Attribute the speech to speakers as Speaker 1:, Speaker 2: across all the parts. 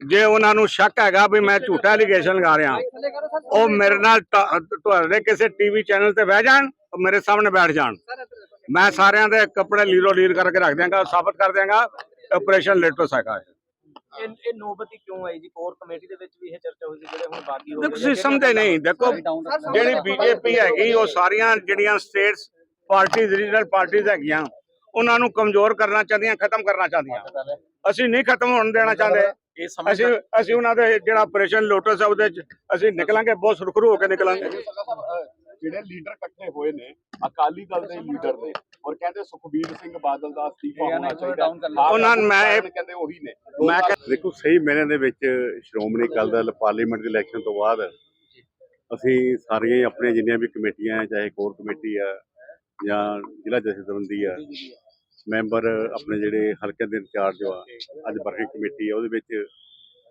Speaker 1: ਜੇ ਉਹਨਾਂ ਨੂੰ ਸ਼ੱਕ ਹੈਗਾ ਵੀ ਮੈਂ ਝੂਠਾ ਐਲੀਗੇਸ਼ਨ ਲਗਾ ਰਿਹਾ ਉਹ ਮੇਰੇ ਨਾਲ ਤੁਹਾਡੇ ਕਿਸੇ ਟੀਵੀ ਚੈਨਲ ਤੇ ਬਹਿ ਜਾਣ ਮੇਰੇ ਸਾਹਮਣੇ ਬੈਠ ਜਾਣ। ਮੈਂ ਸਾਰਿਆਂ ਦੇ ਕੱਪੜੇ ਲੀਰੋ ਲੀਰ ਕਰਕੇ ਰੱਖ ਦਿਆਂਗਾ ਸਾਬਤ ਕਰ ਦਿਆਂਗਾ ਆਪਰੇਸ਼ਨ ਲੇਟੋਸ ਹੈਗਾ ਇਹ।
Speaker 2: ਨੋਬਤੀ ਕਿਉਂ ਆਈ ਜੀ? ਕੋਰ ਕਮੇਟੀ ਦੇ ਵਿੱਚ ਵੀ ਇਹ ਚਰਚਾ ਹੋਈ ਸੀ ਜਿਹੜੇ ਹੁਣ ਹੋ ਗਏ
Speaker 1: ਤੁਸੀਂ ਸਮਝਦੇ ਨਹੀਂ ਦੇਖੋ ਜਿਹੜੀ ਬੀਜੇਪੀ ਹੈਗੀ ਉਹ ਸਾਰੀਆਂ ਜਿਹੜੀਆਂ ਸਟੇਟਸ ਪਾਰਟੀਆਂ ਰੀਜਨਲ ਪਾਰਟੀਆਂ ਹੈਗੀਆਂ ਉਹਨਾਂ ਨੂੰ ਕਮਜ਼ੋਰ ਕਰਨਾ ਚਾਹੁੰਦੀਆਂ ਖਤਮ ਕਰਨਾ ਚਾਹੁੰਦੀਆਂ। ਅਸੀਂ ਨਹੀਂ ਖਤਮ ਹੋਣ ਦੇਣਾ ਚਾਹੁੰਦੇ।
Speaker 2: ਇਹ
Speaker 1: ਅਸੀਂ ਅਸੀਂ ਉਹਨਾਂ ਦੇ ਜਿਹੜਾ ਆਪਰੇਸ਼ਨ ਲੋਟਸ ਹੈ ਉਹਦੇ ਚ ਅਸੀਂ ਨਿਕਲਾਂਗੇ ਬਹੁਤ ਸੁਰਖਰੂ ਹੋ ਕੇ ਨਿਕਲਾਂਗੇ।
Speaker 3: ਜਿਹੜੇ ਲੀਡਰ ਇਕੱਠੇ ਹੋਏ ਨੇ ਅਕਾਲੀ ਦਲ ਦੇ ਲੀਡਰ ਨੇ ਔਰ ਕਹਿੰਦੇ ਸੁਖਬੀਰ ਸਿੰਘ ਬਾਦਲ ਦਾ ਅਸਤੀਫਾ ਹੋਣਾ ਚਾਹੀਦਾ।
Speaker 1: ਉਹਨਾਂ ਨੂੰ ਮੈਂ ਇਹ-
Speaker 3: ਕਹਿੰਦੇ ਉਹੀ ਨੇ।
Speaker 1: ਮੈਂ
Speaker 4: ਦੇਖੋ ਸਹੀ ਮੈਨੇ ਦੇ ਵਿੱਚ ਸ਼੍ਰੋਮਣੀ ਅਕਾਲੀ ਦਲ ਪਾਰਲੀਮੈਂਟ ਦੇ ਇਲੈਕਸ਼ਨ ਤੋਂ ਬਾਅਦ ਅਸੀਂ ਸਾਰੀਆਂ ਹੀ ਆਪਣੀਆਂ ਜਿੰਨੀਆਂ ਵੀ ਕਮੇਟੀਆਂ ਹੈ ਚਾਹੇ ਕੋਰ ਕਮੇਟੀ ਆ ਜਾਂ ਜ਼ਿਲ੍ਹਾ ਜਥੇਬੰਦੀ ਆ ਮੈਂਬਰ ਆਪਣੇ ਜਿਹੜੇ ਹਲਕੇ ਦੇ ਇੰਚਾਰਜ ਆ ਅੱਜ ਵਰਕਿੰਗ ਕਮੇਟੀ ਆ ਉਹਦੇ ਵਿੱਚ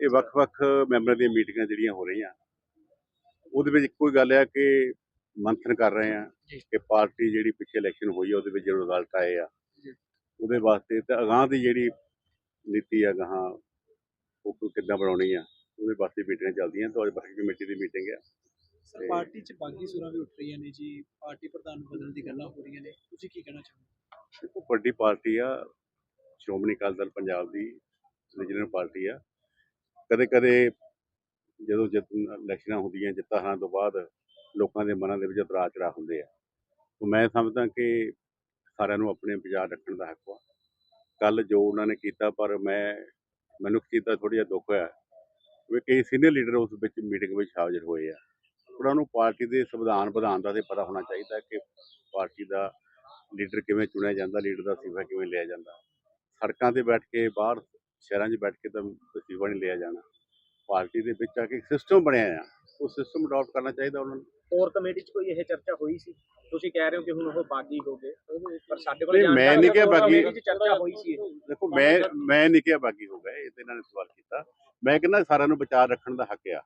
Speaker 4: ਇਹ ਵੱਖ-ਵੱਖ ਮੈਂਬਰਾਂ ਦੀਆਂ ਮੀਟਿੰਗਾਂ ਜਿਹੜੀਆਂ ਹੋ ਰਹੀਆਂ। ਉਹਦੇ ਵਿੱਚ ਇੱਕੋ ਹੀ ਗੱਲ ਆ ਕਿ ਮੰਥਨ ਕਰ ਰਹੇ ਆ ਕਿ ਪਾਰਟੀ ਜਿਹੜੀ ਪਿੱਛੇ ਇਲੈਕਸ਼ਨ ਹੋਈ ਆ ਉਹਦੇ ਵਿੱਚ ਜਿਹੜੇ ਰਿਜ਼ਲਟ ਆਏ ਆ। ਉਹਦੇ ਵਾਸਤੇ ਤੇ ਅਗਾਂਹ ਦੀ ਜਿਹੜੀ ਨੀਤੀ ਆ ਗਾਹਾਂ ਉਹ ਕਿੱਦਾਂ ਬਣਾਉਣੀ ਆ ਉਹਦੇ ਵਾਸਤੇ ਮੀਟਿੰਗਾਂ ਚੱਲਦੀਆਂ। ਤੇ ਅੱਜ ਵਰਕਿੰਗ ਕਮੇਟੀ ਦੀ ਮੀਟਿੰਗ ਆ।
Speaker 5: ਸਰ ਪਾਰਟੀ 'ਚ ਬਾਗੀ ਸੁਰਾਂ ਵੀ ਉੱਠ ਰਹੀਆਂ ਨੇ ਜੀ ਪਾਰਟੀ ਪ੍ਰਧਾਨ ਨੂੰ ਬਦਲਣ ਦੀ ਗੱਲਾਂ ਹੋ ਰਹੀਆਂ ਨੇ ਤੁਸੀਂ ਕੀ ਕਹਿਣਾ ਚਾਹੁੰਦੇ
Speaker 4: ਦੇਖੋ ਵੱਡੀ ਪਾਰਟੀ ਆ ਸ਼੍ਰੋਮਣੀ ਅਕਾਲੀ ਦਲ ਪੰਜਾਬ ਦੀ ਰੀਜਨਲ ਪਾਰਟੀ ਆ। ਕਦੇ ਕਦੇ ਜਦੋਂ ਜਿੱਤ ਇਲੈਕਸ਼ਨਾਂ ਹੁੰਦੀਆਂ ਜਿੱਤਾਂ ਹਾਰਾਂ ਤੋਂ ਬਾਅਦ ਲੋਕਾਂ ਦੇ ਮਨਾਂ ਦੇ ਵਿੱਚ ਉਤਰਾਅ ਚੜਾਅ ਹੁੰਦੇ ਆ। ਮੈਂ ਸਮਝਦਾ ਕਿ ਸਾਰਿਆਂ ਨੂੰ ਆਪਣੇ ਵਿਚਾਰ ਰੱਖਣ ਦਾ ਹੱਕ ਵਾ ਕੱਲ ਜੋ ਉਹਨਾਂ ਨੇ ਕੀਤਾ ਪਰ ਮੈਂ ਮੈਨੂੰ ਕੀਤਾ ਥੋੜ੍ਹਾ ਜਿਹਾ ਦੁੱਖ ਹੋਇਆ ਵੀ ਕਈ ਸੀਨੀਅਰ ਲੀਡਰ ਉਸ ਵਿੱਚ ਮੀਟਿੰਗ ਵਿੱਚ ਹਾਜ਼ਰ ਹੋਏ ਆ। ਉਹਨਾਂ ਨੂੰ ਪਾਰਟੀ ਦੇ ਸੰਵਿਧਾਨ ਵਿਧਾਨ ਦਾ ਤੇ ਪਤਾ ਹੋਣਾ ਚਾਹੀਦਾ ਕਿ ਪਾਰਟੀ ਦਾ ਲੀਡਰ ਕਿਵੇਂ ਚੁਣਿਆ ਜਾਂਦਾ ਲੀਡਰ ਦਾ ਅਸਤੀਫਾ ਕਿਵੇਂ ਲਿਆ ਜਾਂਦਾ। ਸੜਕਾਂ ਤੇ ਬੈਠ ਕੇ ਬਾਹਰ ਸ਼ਹਿਰਾਂ 'ਚ ਬੈਠ ਕੇ ਤਾਂ ਅਸਤੀਫਾ ਨਹੀਂ ਲਿਆ ਜਾਣਾ। ਪਾਰਟੀ ਦੇ ਵਿੱਚ ਆ ਕੇ ਸਿਸਟਮ ਬਣਿਆ ਆ ਉਹ ਸਿਸਟਮ ਅਡਾਪਟ ਕਰਨਾ ਚਾਹੀਦਾ ਉਹਨਾਂ ਨੂੰ।
Speaker 2: ਕੋਰ ਕਮੇਟੀ 'ਚ ਕੋਈ ਇਹ ਚਰਚਾ ਹੋਈ ਸੀ? ਤੁਸੀਂ ਕਹਿ ਰਹੇ ਹੋ ਕਿ ਹੁਣ ਉਹ ਬਾਗੀ ਹੋ ਗਏ ਪਰ ਸਾਡੇ ਕੋਲ
Speaker 4: ਨਹੀਂ, ਮੈਂ ਨਹੀਂ ਕਿਹਾ ਬਾਗੀ।
Speaker 2: ਚਰਚਾ ਹੋਈ ਸੀ।
Speaker 4: ਦੇਖੋ ਮੈਂ ਮੈਂ ਨਹੀਂ ਕਿਹਾ ਬਾਗੀ ਹੋ ਗਏ ਇਹ ਤੇ ਇਹਨਾਂ ਨੇ ਸਵਾਲ ਕੀਤਾ। ਮੈਂ ਕਹਿੰਦਾ ਸਾਰਿਆਂ ਨੂੰ ਵਿਚਾਰ ਰੱਖਣ ਦਾ ਹੱਕ ਆ।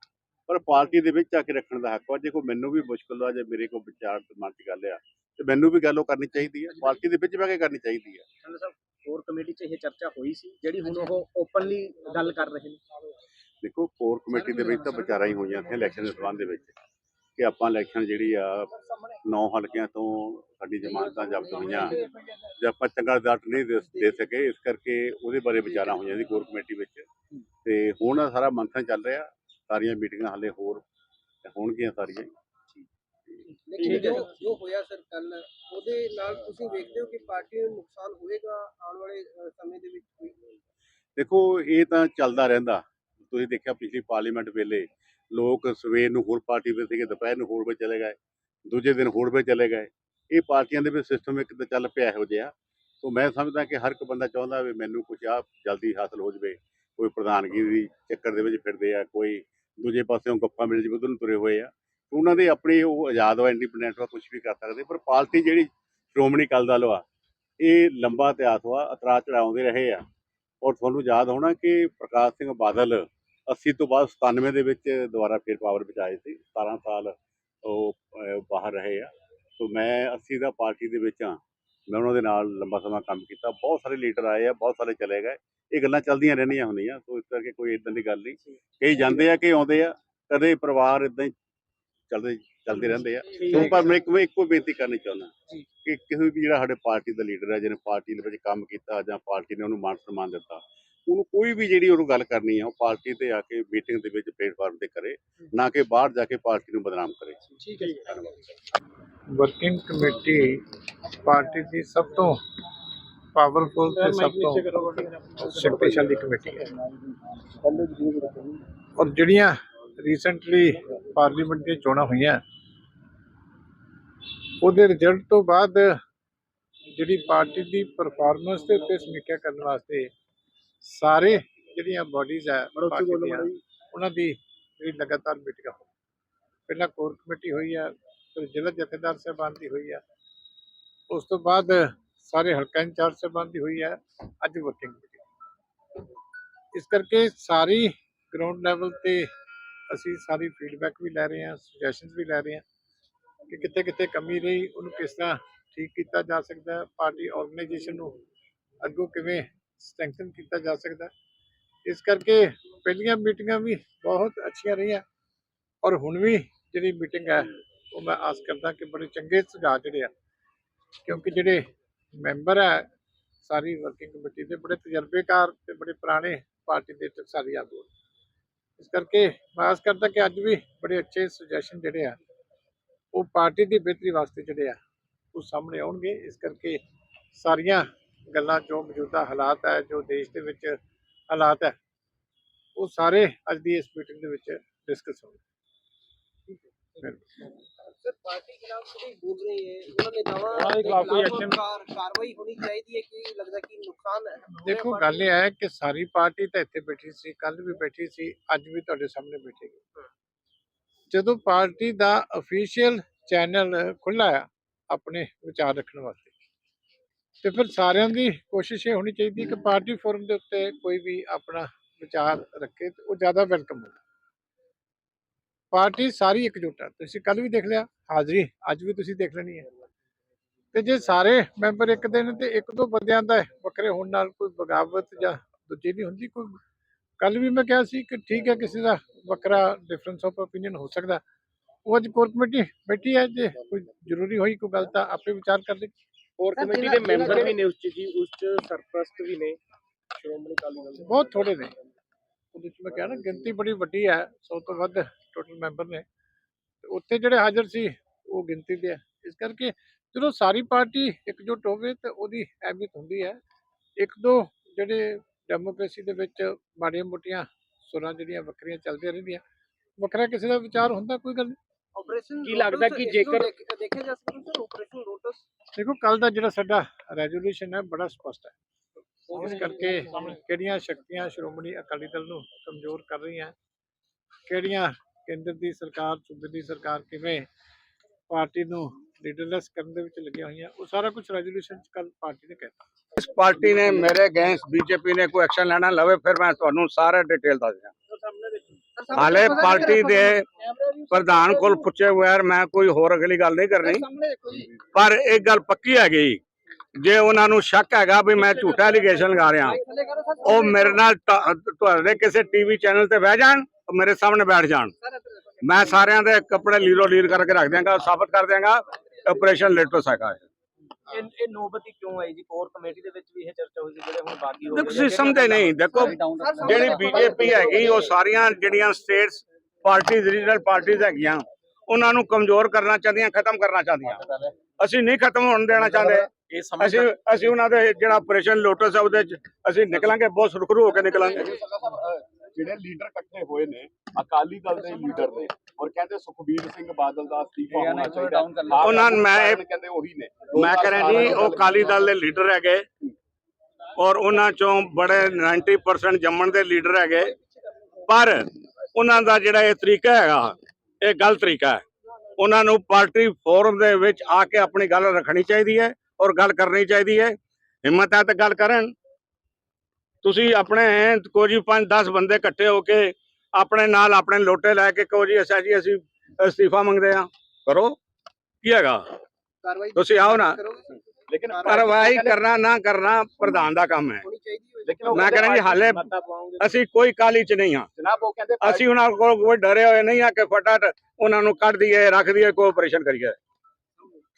Speaker 4: ਪਰ ਪਾਰਟੀ ਦੇ ਵਿੱਚ ਆ ਕੇ ਰੱਖਣ ਦਾ ਹੱਕ ਆ ਜੇ ਕੋਈ ਮੈਨੂੰ ਵੀ ਮੁਸ਼ਕਲ ਆ ਜੇ ਮੇਰੇ ਕੋਲ ਵਿਚਾਰ ਤੇ ਮਨ 'ਚ ਗੱਲ ਆ ਤੇ ਮੈਨੂੰ ਵੀ ਗੱਲ ਉਹ ਕਰਨੀ ਚਾਹੀਦੀ ਆ। ਪਾਰਟੀ ਦੇ ਵਿੱਚ ਬਹਿ ਕੇ ਕਰਨੀ ਚਾਹੀਦੀ
Speaker 2: ਚੰਦ ਸਾਹਿਬ ਕੋਰ ਕਮੇਟੀ 'ਚ ਇਹ ਚਰਚਾ ਹੋਈ ਸੀ ਜਿਹੜੀ ਹੁਣ ਉਹ ਓਪਨਲੀ ਗੱਲ ਕਰ ਰਹੇ ਨੇ?
Speaker 4: ਦੇਖੋ ਕੋਰ ਕਮੇਟੀ ਦੇ ਵਿੱਚ ਤਾਂ ਵਿਚਾਰਾਂ ਹੀ ਹੋਈਆਂ ਸੀ ਇਲੈਕਸ਼ਨ ਦੇ ਸੰਬੰਧ ਦੇ ਵਿੱਚ ਕਿ ਆਪਾਂ ਇਲੈਕਸ਼ਨ ਜਿਹੜੀ ਆ ਨੌ ਹਲਕਿਆਂ ਤੋਂ ਸਾਡੀ ਜ਼ਮਾਨਤਾਂ ਜ਼ਬਤ ਹੋਈਆਂ ਜੇ ਆਪਾਂ ਚੰਗਾ ਰਿਜ਼ਲਟ ਨਹੀਂ ਦੇ ਦੇ ਸਕੇ ਇਸ ਕਰਕੇ ਉਹਦੇ ਬਾਰੇ ਵਿਚਾਰਾਂ ਹੋਈਆਂ ਸੀ ਕੋਰ ਕਮੇਟੀ ਵਿੱਚ। ਤੇ ਹੁਣ ਸਾਰਾ ਮੰਥਨ ਚੱਲ ਰਿਹਾ ਸਾਰੀਆਂ ਮੀਟਿੰਗਾਂ ਹਾਲੇ ਹੋਰ ਹੋਣਗੀਆਂ ਸਾਰੀਆਂ।
Speaker 2: ਠੀਕ ਹੈ
Speaker 6: ਜੋ ਜੋ। ਹੋਇਆ ਸਰ ਕੱਲ ਉਹਦੇ ਨਾਲ ਤੁਸੀਂ ਵੇਖਦੇ ਹੋ ਕਿ ਪਾਰਟੀ ਨੂੰ ਨੁਕਸਾਨ ਹੋਏਗਾ ਆਉਣ ਵਾਲੇ ਅ, ਸਮੇਂ ਦੇ ਵਿੱਚ ਕੋਈ?
Speaker 4: ਦੇਖੋ ਇਹ ਤਾਂ ਚੱਲਦਾ ਰਹਿੰਦਾ। ਤੁਸੀਂ ਦੇਖਿਆ ਪਿਛਲੀ ਪਾਰਲੀਮੈਂਟ ਵੇਲੇ ਲੋਕ ਸਵੇਰ ਨੂੰ ਹੋਰ ਪਾਰਟੀ ਵਿੱਚ ਸੀਗੇ ਦੁਪਹਿਰ ਨੂੰ ਹੋਰ ਵਿੱਚ ਚਲੇ ਗਏ ਦੂਜੇ ਦਿਨ ਹੋਰ ਵਿੱਚ ਚਲੇ ਗਏ। ਇਹ ਪਾਰਟੀਆਂ ਦੇ ਵਿੱਚ ਸਿਸਟਮ ਇੱਕ ਤਾਂ ਚੱਲ ਪਿਆ ਇਹੋ ਜਿਹਾ। ਸੋ ਮੈਂ ਸਮਝਦਾ ਕਿ ਹਰ ਇੱਕ ਬੰਦਾ ਚਾਹੁੰਦਾ ਵੀ ਮੈਨੂੰ ਕੁਝ ਆ ਜਲਦੀ ਹਾਸਲ ਹੋ ਜਵੇ। ਕੋਈ ਪ੍ਰਧਾਨਗੀ ਦੀ ਚੱਕਰ ਦੇ ਵਿੱਚ ਫਿਰਦੇ ਆ, ਕੋਈ ਦੂਜੇ ਪਾਸਿਓਂ ਗੱਪਾਂ ਮਿਲ ਜਵੇ ਉਧਰ ਨੂੰ ਤੁਰੇ ਹੋਏ ਆ। ਉਹਨਾਂ ਦੇ ਆਪਣੀ ਉਹ ਆਜ਼ਾਦ ਵਾ ਇੰਡੀਪੈਂਡੈਂਟ ਵਾ ਕੁਝ ਵੀ ਕਰ ਸਕਦੇ, ਪਰ ਪਾਰਟੀ ਜਿਹੜੀ ਸ਼੍ਰੋਮਣੀ ਅਕਾਲੀ ਦਲ ਵਾ ਇਹ ਲੰਬਾ ਇਤਿਹਾਸ ਵਾ ਉਤਰਾਅ ਚੜਾਉਂਦੇ ਰਹੇ ਆ। ਔਰ ਤੁਹਾਨੂੰ ਯਾਦ ਹੋਣਾ ਕਿ ਪ੍ਰਕਾਸ਼ ਸਿੰਘ ਬਾਦਲ 80 ਤੋਂ ਬਾਅਦ 97 ਦੇ ਵਿੱਚ ਦੁਬਾਰਾ ਫਿਰ ਪਾਵਰ ਵਿੱਚ ਆਏ ਸੀ 17 ਸਾਲ ਉਹ ਬਾਹਰ ਰਹੇ ਆ। ਸੋ ਮੈਂ 80 ਦਾ ਪਾਰਟੀ ਦੇ ਵਿੱਚ ਆ ਮੈਂ ਉਹਨਾਂ ਦੇ ਨਾਲ ਲੰਬਾ ਸਮਾਂ ਕੰਮ ਕੀਤਾ ਬਹੁਤ ਸਾਰੇ ਲੀਡਰ ਆਏ ਆ ਬਹੁਤ ਸਾਰੇ ਚਲੇ ਗਏ। ਇਹ ਗੱਲਾਂ ਚੱਲਦੀਆਂ ਰਹਿੰਦੀਆਂ ਹੁੰਦੀਆਂ ਸੋ ਇਸ ਕਰਕੇ ਕੋਈ ਇਦਾਂ ਦੀ ਗੱਲ ਨਹੀਂ। ਕਈ ਜਾਂਦੇ ਆ ਕਿ ਆਉਂਦੇ ਆ ਕਦੇ ਪਰਿਵਾਰ ਇਦਾਂ ਹੀ ਚੱਲਦੇ ਚੱਲਦੇ ਰਹਿੰਦੇ ਆ। ਸੋ ਪਰ ਮੈਂ ਇੱਕ ਮੈਂ ਇੱਕੋ ਬੇਨਤੀ ਕਰਨੀ ਚਾਹੁੰਦਾ ਕਿ ਕਿਸੇ ਵੀ ਜਿਹੜਾ ਸਾਡੇ ਪਾਰਟੀ ਦਾ ਲੀਡਰ ਹੈ ਜਿਹਨੇ ਪਾਰਟੀ ਦੇ ਵਿੱਚ ਕੰਮ ਕੀਤਾ ਜਾਂ ਪਾਰਟੀ ਨੇ ਉਹਨੂੰ ਮਾਨ ਸਨਮਾਨ ਦਿੱਤਾ ਉਹਨੂੰ ਕੋਈ ਵੀ ਜਿਹੜੀ ਉਹਨੂੰ ਗੱਲ ਕਰਨੀ ਆ ਉਹ ਪਾਰਟੀ ਤੇ ਆ ਕੇ ਮੀਟਿੰਗ ਦੇ ਵਿੱਚ ਪਲੇਟਫਾਰਮ ਤੇ ਕਰੇ ਨਾ ਕਿ ਬਾਹਰ ਜਾ ਕੇ ਪਾਰਟੀ ਨੂੰ ਬਦਨਾਮ ਕਰੇ।
Speaker 5: ਠੀਕ ਹੈ ਜੀ।
Speaker 4: ਧੰਨਵਾਦ
Speaker 7: ਵਰਕਿੰਗ ਕਮੇਟੀ ਪਾਰਟੀ ਦੀ ਸਭ ਤੋਂ ਪਾਵਰਫੁਲ ਤੇ ਸਭ ਤੋਂ ਸ਼ਕਤੀਸ਼ਾਲੀ ਕਮੇਟੀ ਹੈ। ਔਰ ਜਿਹੜੀਆਂ ਰੀਸੈਂਟਲੀ ਪਾਰਲੀਮੈਂਟ ਦੀਆਂ ਚੋਣਾਂ ਹੋਈਆਂ ਉਹਦੇ ਰਿਜ਼ਲਟ ਤੋਂ ਬਾਅਦ ਜਿਹੜੀ ਪਾਰਟੀ ਦੀ ਪਰਫਾਰਮੈਂਸ ਦੇ ਉੱਤੇ ਸਮੀਖਿਆ ਕਰਨ ਵਾਸਤੇ ਸਾਰੇ ਜਿਹੜੀਆਂ ਬਾਡੀਜ਼ ਹੈ ਪਾਰਟੀ ਦੀਆਂ ਉਹਨਾਂ ਦੀ ਜਿਹੜੀ ਲਗਾਤਾਰ ਮੀਟਿੰਗ ਹੋ ਪਹਿਲਾਂ ਕੋਰ ਕਮੇਟੀ ਹੋਈ ਹੈ ਫਿਰ ਜ਼ਿਲ੍ਹਾ ਜਥੇਦਾਰ ਸਾਹਿਬਾਨ ਦੀ ਹੋਈ ਹੈ ਉਸ ਤੋਂ ਬਾਅਦ ਸਾਰੇ ਹਲਕਾ ਇੰਚਾਰਜ ਸਾਹਿਬਾਨ ਦੀ ਹੋਈ ਹੈ ਅੱਜ ਵਰਕਿੰਗ ਕਮੇਟੀ ਇਸ ਕਰਕੇ ਸਾਰੀ ਗਰਾਊਂਡ ਲੈਵਲ ਤੇ ਅਸੀਂ ਸਾਰੀ ਫੀਡਬੈਕ ਵੀ ਲੈ ਰਹੇ ਹਾਂ ਸੁਜੈਸ਼ਨਸ ਵੀ ਲੈ ਰਹੇ ਹਾਂ ਕਿ ਕਿੱਥੇ ਕਿੱਥੇ ਕਮੀ ਰਹੀ ਉਹਨੂੰ ਕਿਸ ਤਰ੍ਹਾਂ ਠੀਕ ਕੀਤਾ ਜਾ ਸਕਦਾ ਹੈ ਪਾਰਟੀ ਆਰਗੇਨਾਈਜੇਸ਼ਨ ਨੂੰ ਅੱਗੋਂ ਕਿਵੇਂ ਸਟਰੈਂਥਨ ਕੀਤਾ ਜਾ ਸਕਦਾ ਇਸ ਕਰਕੇ ਪਹਿਲੀਆਂ ਮੀਟਿੰਗਾਂ ਵੀ ਬਹੁਤ ਅੱਛੀਆਂ ਰਹੀਆਂ ਔਰ ਹੁਣ ਵੀ ਜਿਹੜੀ ਮੀਟਿੰਗ ਹੈ, ਉਹ ਮੈਂ ਆਸ ਕਰਦਾ ਕਿ ਬੜੇ ਚੰਗੇ ਸੁਝਾਅ ਜਿਹੜੇ ਆ, ਕਿਉਂਕਿ ਜਿਹੜੇ ਮੈਂਬਰ ਹੈ, ਸਾਰੀ ਵਰਕਿੰਗ ਕਮੇਟੀ ਦੇ ਬੜੇ ਤਜਰਬੇਕਾਰ ਤੇ ਬੜੇ ਪੁਰਾਣੇ ਪਾਰਟੀ ਦੇ ਟਕਸਾਲੀ ਆਗੂ ਇਸ ਕਰਕੇ ਮੈਂ ਆਸ ਕਰਦਾ ਕਿ ਅੱਜ ਵੀ ਬੜੇ ਅੱਛੇ ਸੁਜੈਸ਼ਨ ਜਿਹੜੇ ਆ, ਉਹ ਪਾਰਟੀ ਦੀ ਬਿਹਤਰੀ ਵਾਸਤੇ ਜਿਹੜੇ ਆ, ਉਹ ਸਾਹਮਣੇ ਆਉਣਗੇ। ਇਸ ਕਰਕੇ ਸਾਰੀਆਂ ਗੱਲਾਂ ਜੋ ਮੌਜੂਦਾ ਹਾਲਾਤ ਹੈ ਜੋ ਦੇਸ਼ ਦੇ ਵਿੱਚ ਹਾਲਾਤ ਹੈ ਉਹ ਸਾਰੇ ਅੱਜ ਦੀ ਇਸ ਮੀਟਿੰਗ ਦੇ ਵਿੱਚ ਡਿਸਕਸ ਹੋਣਗੇ।
Speaker 6: ਸਰ ਪਾਰਟੀ ਖਿਲਾਫ
Speaker 7: ਕੋਈ ਬੋਲ ਰਹੀ ਹੈ
Speaker 6: ਉਹਨਾਂ ਨੇਤਾਵਾਂ ਦੇ ਕਾਰਵਾਈ ਹੋਣੀ ਚਾਹੀਦੀ ਹੈ ਕਿ ਲੱਗਦਾ ਕਿ ਨੁਕਸਾਨ
Speaker 7: ਦੇਖੋ ਗੱਲ ਇਹ ਹੈ ਕਿ ਸਾਰੀ ਪਾਰਟੀ ਤਾਂ ਇੱਥੇ ਬੈਠੀ ਸੀ ਕੱਲ ਵੀ ਬੈਠੀ ਸੀ ਅੱਜ ਵੀ ਤੁਹਾਡੇ ਸਾਹਮਣੇ ਬੈਠੇਗੀ। ਜਦੋਂ ਪਾਰਟੀ ਦਾ ਅਫੀਸ਼ੀਅਲ ਚੈਨਲ ਖੁੱਲਾ ਆ ਆਪਣੇ ਵਿਚਾਰ ਰੱਖਣ ਵਾਸਤੇ। ਤੇ ਫਿਰ ਸਾਰਿਆਂ ਦੀ ਕੋਸ਼ਿਸ਼ ਇਹ ਹੋਣੀ ਚਾਹੀਦੀ ਕਿ ਪਾਰਟੀ ਫੋਰਮ ਦੇ ਉੱਤੇ ਕੋਈ ਵੀ ਆਪਣਾ ਵਿਚਾਰ ਰੱਖੇ ਤੇ ਉਹ ਜ਼ਿਆਦਾ ਵੈਲਕਮ ਹੁੰਦਾ ਪਾਰਟੀ ਸਾਰੀ ਇਕਜੁੱਟ ਹੈ ਤੁਸੀਂ ਕੱਲ ਵੀ ਦੇਖ ਲਿਆ, ਹਾਜ਼ਰੀ ਅੱਜ ਵੀ ਤੁਸੀਂ ਦੇਖ ਲੈਣੀ ਹੈ। ਤੇ ਜੇ ਸਾਰੇ ਮੈਂਬਰ ਇੱਕ ਦਿਨ ਤੇ ਇੱਕ ਦੋ ਬੰਦਿਆਂ ਦਾ ਵੱਖਰੇ ਹੋਣ ਨਾਲ ਕੋਈ ਬਗਾਵਤ ਜਾਂ ਦੂਜੀ ਨਹੀਂ ਹੁੰਦੀ, ਕੋਈ ਕੱਲ ਵੀ ਮੈਂ ਕਿਹਾ ਸੀ ਕਿ ਠੀਕ ਹੈ ਕਿਸੇ ਦਾ ਵੱਖਰਾ ਡਿਫਰੈਂਸ ਆਫ ਓਪੀਨੀਅਨ ਹੋ ਸਕਦਾ। ਉਹ ਅੱਜ ਕੋਰ ਕਮੇਟੀ ਬੈਠੀ ਹੈ, ਜੇ ਕੋਈ ਜ਼ਰੂਰੀ ਹੋਈ ਕੋਈ ਗੱਲ ਤਾਂ ਆਪੇ ਵਿਚਾਰ ਕਰ ਲਈ
Speaker 2: ਕੋਰ ਕਮੇਟੀ ਦੇ ਮੈਂਬਰ ਵੀ ਨੇ ਉਸ ਚ ਜੀ ਉਸ ਚ ਸਰਪ੍ਰਸਤ ਵੀ ਨੇ। ਸ਼੍ਰੋਮਣੀ ਅਕਾਲੀ ਦਲ ਦੇ
Speaker 7: ਬਹੁਤ ਥੋੜੇ ਨੇ। ਉਹਦੇ ਚ ਮੈਂ ਕਿਹਾ ਨਾ ਗਿਣਤੀ ਬੜੀ ਵੱਡੀ ਹੈ 100 ਤੋਂ ਵੱਧ ਟੋਟਲ ਮੈਂਬਰ ਨੇ। ਉੱਥੇ ਜਿਹੜੇ ਹਾਜ਼ਰ ਸੀ ਉਹ ਗਿਣਤੀ ਦੇ ਇਸ ਕਰਕੇ ਜਦੋਂ ਸਾਰੀ ਪਾਰਟੀ ਇਕਜੁੱਟ ਹੋਵੇ ਤੇ ਉਹਦੀ ਅਹਿਮੀਅਤ ਹੁੰਦੀ ਹੈ। ਇੱਕ ਦੋ ਜਿਹੜੇ ਡੈਮੋਕ੍ਰੇਸੀ ਦੇ ਵਿੱਚ ਮਾੜੀਆਂ ਮੋਟੀਆਂ ਸੁਰਾਂ ਜਿਹੜੀਆਂ ਵੱਖਰੀਆਂ ਚੱਲਦੀਆਂ ਰਹਿੰਦੀਆਂ। ਵੱਖਰਾ ਕਿਸੇ ਦਾ ਵਿਚਾਰ ਹੁੰਦਾ ਕੋਈ ਗੱਲ ਨਹੀਂ
Speaker 6: ਆਪਰੇਸ਼ਨ
Speaker 2: ਕੀ ਲੱਗਦਾ ਕਿ ਜੇਕਰ
Speaker 6: ਦੇਖਿਆ ਜਾ ਸਕਦਾ ਸਰ ਆਪਰੇਸ਼ਨ ਲੋਟਸ
Speaker 7: ਦੇਖੋ ਕੱਲ ਦਾ ਜਿਹੜਾ ਸਾਡਾ ਰੈਜ਼ੋਲੂਸ਼ਨ ਹੈ ਬੜਾ ਸਪਸ਼ਟ ਹੈ। ਇਸ ਕਰਕੇ ਕਿਹੜੀਆਂ ਸ਼ਕਤੀਆਂ ਸ਼੍ਰੋਮਣੀ ਅਕਾਲੀ ਦਲ ਨੂੰ ਕਮਜ਼ੋਰ ਕਰ ਰਹੀਆਂ ਕਿਹੜੀਆਂ ਕੇਂਦਰ ਦੀ ਸਰਕਾਰ ਸੂਬੇ ਦੀ ਸਰਕਾਰ ਕਿਵੇਂ ਪਾਰਟੀ ਨੂੰ ਲੀਡਰਲੈਸ ਕਰਨ ਦੇ ਵਿੱਚ ਲੱਗੀਆਂ ਹੋਈਆਂ ਉਹ ਸਾਰਾ ਕੁਝ ਰੈਜ਼ੋਲੂਸ਼ਨ ਕੱਲ ਪਾਰਟੀ ਨੇ ਕਹਿਤਾ।
Speaker 1: ਇਸ ਪਾਰਟੀ ਨੇ ਮੇਰੇ ਅਗੇਂਸਟ ਬੀਜੇਪੀ ਨੇ ਕੋਈ ਐਕਸ਼ਨ ਲੈਣਾ ਲਵੇ ਫਿਰ ਮੈਂ ਤੁਹਾਨੂੰ ਸਾਰਾ ਡਿਟੇਲ ਦੱਸ ਦਿਆਂ। ਹਾਲੇ ਪਾਰਟੀ ਦੇ ਪ੍ਰਧਾਨ ਕੋਲ ਪੁੱਛੇ ਬਗੈਰ ਮੈਂ ਕੋਈ ਹੋਰ ਅਗਲੀ ਗੱਲ ਨਹੀਂ ਕਰਨੀ। ਪਰ ਇੱਕ ਗੱਲ ਪੱਕੀ ਹੈਗੀ। ਜੇ ਉਹਨਾਂ ਨੂੰ ਸ਼ੱਕ ਹੈਗਾ ਵੀ ਮੈਂ ਝੂਠਾ ਐਲੀਗੇਸ਼ਨ ਲਗਾ ਰਿਹਾ ਉਹ ਮੇਰੇ ਨਾਲ ਤੁਹਾਡੇ ਕਿਸੇ ਟੀਵੀ ਚੈਨਲ ਤੇ ਬਹਿ ਜਾਣ ਮੇਰੇ ਸਾਹਮਣੇ ਬੈਠ ਜਾਣ। ਮੈਂ ਸਾਰਿਆਂ ਦੇ ਕੱਪੜੇ ਲੀਰੋ ਲੀਰ ਕਰਕੇ ਰੱਖ ਦਿਆਂਗਾ ਸਾਬਤ ਕਰ ਦਿਆਂਗਾ। ਆਪਰੇਸ਼ਨ ਲੇਟਸ ਹੈਗਾ ਇਹ।
Speaker 2: ਇਹ ਇਹ ਨੌਬਤ ਹੀ ਕਿਉਂ ਆਈ ਜੀ? ਕੋਰ ਕਮੇਟੀ ਦੇ ਵਿੱਚ ਵੀ ਇਹ ਚਰਚਾ ਹੋਈ ਸੀ ਜਿਹੜੇ ਹੁਣ ਬਾਗੀ ਹੋ
Speaker 1: ਦੇਖੋ ਤੁਸੀਂ ਸਮਝਦੇ ਨਹੀਂ ਦੇਖੋ ਜਿਹੜੀ ਬੀਜੇਪੀ ਹੈਗੀ ਉਹ ਸਾਰੀਆਂ ਜਿਹੜੀਆਂ ਸਟੇਟਸ ਪਾਰਟੀਆਂ ਰੀਜਨਲ ਪਾਰਟੀਆਂ ਹੈਗੀਆਂ ਉਹਨਾਂ ਨੂੰ ਕਮਜ਼ੋਰ ਕਰਨਾ ਚਾਹੁੰਦੀਆਂ ਖਤਮ ਕਰਨਾ ਚਾਹੁੰਦੀਆਂ। ਅਸੀਂ ਨਹੀਂ ਖਤਮ ਹੋਣ ਦੇਣਾ ਚਾਹੁੰਦੇ।
Speaker 2: ਇਹ
Speaker 1: ਅਸੀਂ ਅਸੀਂ ਉਹਨਾਂ ਦੇ ਜਿਹੜਾ ਆਪਰੇਸ਼ਨ ਲੋਟਸ ਹੈ ਉਹਦੇ ਚ ਅਸੀਂ ਨਿਕਲਾਂਗੇ ਬਹੁਤ ਸੁਰਖਰੂ ਹੋ ਕੇ ਨਿਕਲਾਂਗੇ।
Speaker 3: ਜਿਹੜੇ ਲੀਡਰ ਇਕੱਠੇ ਹੋਏ ਨੇ ਅਕਾਲੀ ਦਲ ਦੇ ਲੀਡਰ ਨੇ ਔਰ ਕਹਿੰਦੇ ਸੁਖਬੀਰ ਸਿੰਘ ਬਾਦਲ ਦਾ ਅਸਤੀਫਾ ਹੋਣਾ ਚਾਹੀਦਾ।
Speaker 1: ਉਹਨਾਂ ਨੂੰ ਮੈਂ ਇਹ-
Speaker 3: ਕਹਿੰਦੇ ਉਹੀ ਨੇ।
Speaker 1: ਮੈਂ ਕਹ ਰਿਹਾ ਜੀ ਉਹ ਕਾਲੀ ਦਲ ਦੇ ਲੀਡਰ ਹੈਗੇ ਔਰ ਉਹਨਾਂ ਚੋਂ ਬੜੇ 90% ਜੰਮਣ ਦੇ ਲੀਡਰ ਹੈਗੇ ਪਰ ਉਹਨਾਂ ਦਾ ਜਿਹੜਾ ਇਹ ਤਰੀਕਾ ਹੈਗਾ ਇਹ ਗਲਤ ਤਰੀਕਾ ਹੈ। ਉਹਨਾਂ ਨੂੰ ਪਾਰਟੀ ਫੋਰਮ ਦੇ ਵਿੱਚ ਆ ਕੇ ਆਪਣੀ ਗੱਲ ਰੱਖਣੀ ਚਾਹੀਦੀ ਹੈ ਔਰ ਗੱਲ ਕਰਨੀ ਚਾਹੀਦੀ ਹੈ। ਹਿੰਮਤ ਹੈ ਤਾਂ ਗੱਲ ਕਰਨ ਤੁਸੀਂ ਆਪਣੇ ਕੋਈ ਪੰਜ 5-10 ਬੰਦੇ ਇਕੱਠੇ ਹੋ ਕੇ ਆਪਣੇ ਨਾਲ ਆਪਣੇ ਲੋਟੇ ਲੈ ਕੇ ਕਹੋ ਜੀ ਜੀ ਅਸੀਂ ਅਸਤੀਫਾ ਮੰਗਦੇ ਆ ਕਰੋ। ਕੀ ਹੈਗਾ? ਤੁਸੀਂ ਆਓ ਨਾ।
Speaker 3: ਲੇਕਿਨ
Speaker 1: ਕਾਰਵਾਈ ਕਰਨਾ ਨਾ ਕਰਨਾ ਪ੍ਰਧਾਨ ਦਾ ਕੰਮ ਹੈ। ਮੈਂ
Speaker 3: ਕਹਿੰਦਾ
Speaker 1: ਜੀ ਹਾਲੇ ਅਸੀਂ ਕੋਈ ਕਾਲੀ ਚ ਨਹੀਂ ਹਾਂ। ਅਸੀਂ ਉਹਨਾਂ ਕੋਲ ਕੋਈ ਡਰੇ ਹੋਏ ਨਹੀਂ ਆ ਕਿ ਫਟਾਟ ਉਹਨਾਂ ਨੂੰ ਕੱਢ ਦਈਏ ਰੱਖ ਦਈਏ ਕੋਈ ਆਪਰੇਸ਼ਨ ਕਰੀਏ।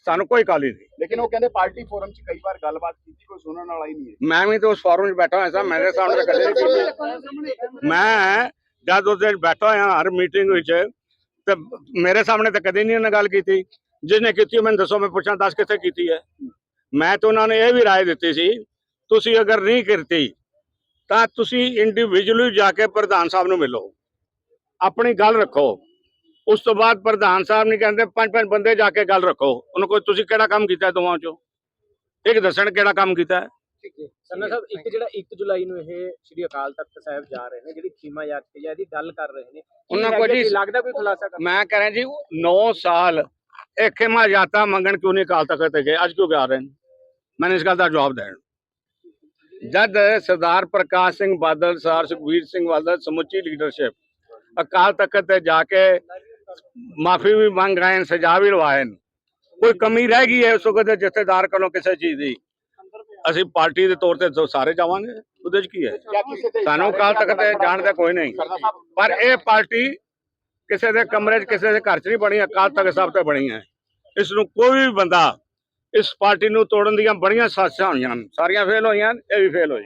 Speaker 1: ਸਾਨੂੰ ਕੋਈ ਕਾਲੀ ਨਹੀਂ।
Speaker 3: ਲੇਕਿਨ ਉਹ ਕਹਿੰਦੇ ਪਾਰਟੀ ਫੋਰਮ 'ਚ ਕਈ ਵਾਰ ਗੱਲਬਾਤ ਕੀਤੀ ਕੋਈ ਸੁਣਨ ਵਾਲਾ ਹੀ ਨਹੀਂ ਹੈ।
Speaker 1: ਮੈਂ ਵੀ ਤਾਂ ਉਸ ਫੋਰਮ 'ਚ ਬੈਠਾ ਹੋਇਆ ਸਾਂ ਮੇਰੇ ਸਾਹਮਣੇ ਤਾਂ ਕਦੇ ਨਹੀਂ ਕੀਤੀ ਮੈਂ ਜਦ ਉਸ ਦਿਨ ਬੈਠਾ ਹੋਇਆ ਹਰ ਮੀਟਿੰਗ ਵਿੱਚ ਤੇ ਮੇਰੇ ਸਾਹਮਣੇ ਤਾਂ ਕਦੇ ਨਹੀਂ ਉਹਨਾਂ ਗੱਲ ਕੀਤੀ। ਜਿਹਨੇ ਕੀਤੀ ਉਹ ਮੈਨੂੰ ਦੱਸੋ ਮੈਂ ਪੁੱਛਾਂ ਦੱਸ ਕਿੱਥੇ ਕੀਤੀ ਹੈ? ਮੈਂ ਤਾਂ ਉਹਨਾਂ ਨੇ ਇਹ ਵੀ ਰਾਏ ਦਿੱਤੀ ਸੀ ਤੁਸੀਂ ਅਗਰ ਨਹੀਂ ਕੀਤੀ ਤਾਂ ਤੁਸੀਂ ਇੰਡੀਵਿਜੂਅਲੀ ਜਾ ਕੇ ਪ੍ਰਧਾਨ ਸਾਹਿਬ ਨੂੰ ਮਿਲੋ। ਆਪਣੀ ਗੱਲ ਰੱਖੋ। ਉਸ ਤੋਂ ਬਾਅਦ ਪ੍ਰਧਾਨ ਸਾਹਿਬ ਨੇ ਕਹਿੰਦੇ ਪੰਜ ਪੰਜ ਬੰਦੇ ਜਾ ਕੇ ਗੱਲ ਰੱਖੋ। ਉਹਨੂੰ ਕੋਈ ਤੁਸੀਂ ਕਿਹੜਾ ਕੰਮ ਕੀਤਾ ਦੋਵਾਂ ਚੋਂ? ਇੱਕ ਦੱਸਣ ਕਿਹੜਾ ਕੰਮ ਕੀਤਾ? ਹੈ।
Speaker 2: ਸੰਨਾ ਸਾਹਿਬ ਇੱਕ ਜਿਹੜਾ 1 ਜੁਲਾਈ ਨੂੰ ਇਹ ਸ੍ਰੀ ਅਕਾਲ ਤਖਤ ਸਾਹਿਬ ਜਾ ਰਹੇ ਨੇ ਜਿਹੜੀ ਖੀਮਾ ਯਾਤਰੀ ਜਾਂ ਇਹਦੀ ਗੱਲ ਕਰ ਰਹੇ ਨੇ।
Speaker 1: ਉਹਨਾਂ ਕੋਲ ਜੀ-
Speaker 2: ਲੱਗਦਾ ਕੋਈ ਖੁਲਾਸਾ ਕਰ
Speaker 1: ਮੈਂ ਕਹ ਰਿਹਾ ਜੀ 9 ਸਾਲ ਇਹ ਖਿਮਾ ਜਾਤਾ ਮੰਗਣ ਕਿਉਂ ਨਹੀਂ ਅਕਾਲ ਤਖਤ ਤੇ ਗਏ? ਅੱਜ ਕਿਉਂ ਜਾ ਰਹੇ ਨੇ? ਮੈਨੂੰ ਇਸ ਗੱਲ ਦਾ ਜਵਾਬ ਦੇਣ ਜਦ ਸਰਦਾਰ ਪ੍ਰਕਾਸ਼ ਸਿੰਘ ਬਾਦਲ ਸਰ ਸੁਖਬੀਰ ਸਿੰਘ ਬਾਦਲ ਸਮੁੱਚੀ ਲੀਡਰਸ਼ਿਪ ਅਕਾਲ ਤਖਤ ਤੇ ਜਾ ਕੇ ਮਾਫੀ ਵੀ ਮੰਗ ਆਏ ਨੇ ਸਜ਼ਾ ਵੀ ਲਵਾਏ ਨੇ ਕੋਈ ਕਮੀ ਰਹਿ ਗਈ ਹੈ ਉਸ ਵਕਤ ਜਥੇਦਾਰ ਕੋਲੋਂ ਕਿਸੇ ਚੀਜ਼ ਦੀ? ਅਸੀਂ ਪਾਰਟੀ ਦੇ ਤੌਰ ਤੇ ਸਾਰੇ ਜਾਵਾਂਗੇ, ਉਹਦੇ 'ਚ ਕੀ ਹੈ? ਸਾਨੂੰ
Speaker 3: ਇਸ਼ਾਰੇ
Speaker 1: ਕਾਲ
Speaker 3: ਜਾਂ
Speaker 1: ਤੱਕ ਤੇ ਜਾਣਦਾ ਕੋਈ ਨਹੀਂ। ਪਰ ਇਹ ਪਾਰਟੀ ਕਿਸੇ ਦੇ ਕਮਰੇ 'ਚ, ਕਿਸੇ ਦੇ ਘਰ 'ਚ ਨਹੀਂ ਬਣੀ, ਅਕਾਲ ਤਖਤ ਸਾਹਿਬ ਤੇ ਬਣੀ ਹੈ। ਇਸ ਨੂੰ ਕੋਈ ਵੀ ਬੰਦਾ ਇਸ ਪਾਰਟੀ ਨੂੰ ਤੋੜਨ ਦੀਆਂ ਬੜੀਆਂ ਸਾਜ਼ਿਸ਼ਾਂ ਹੋਈਆਂ ਸਾਰੀਆਂ ਫੇਲ ਹੋਈਆਂ ਇਹ ਵੀ ਫੇਲ ਹੋਈ।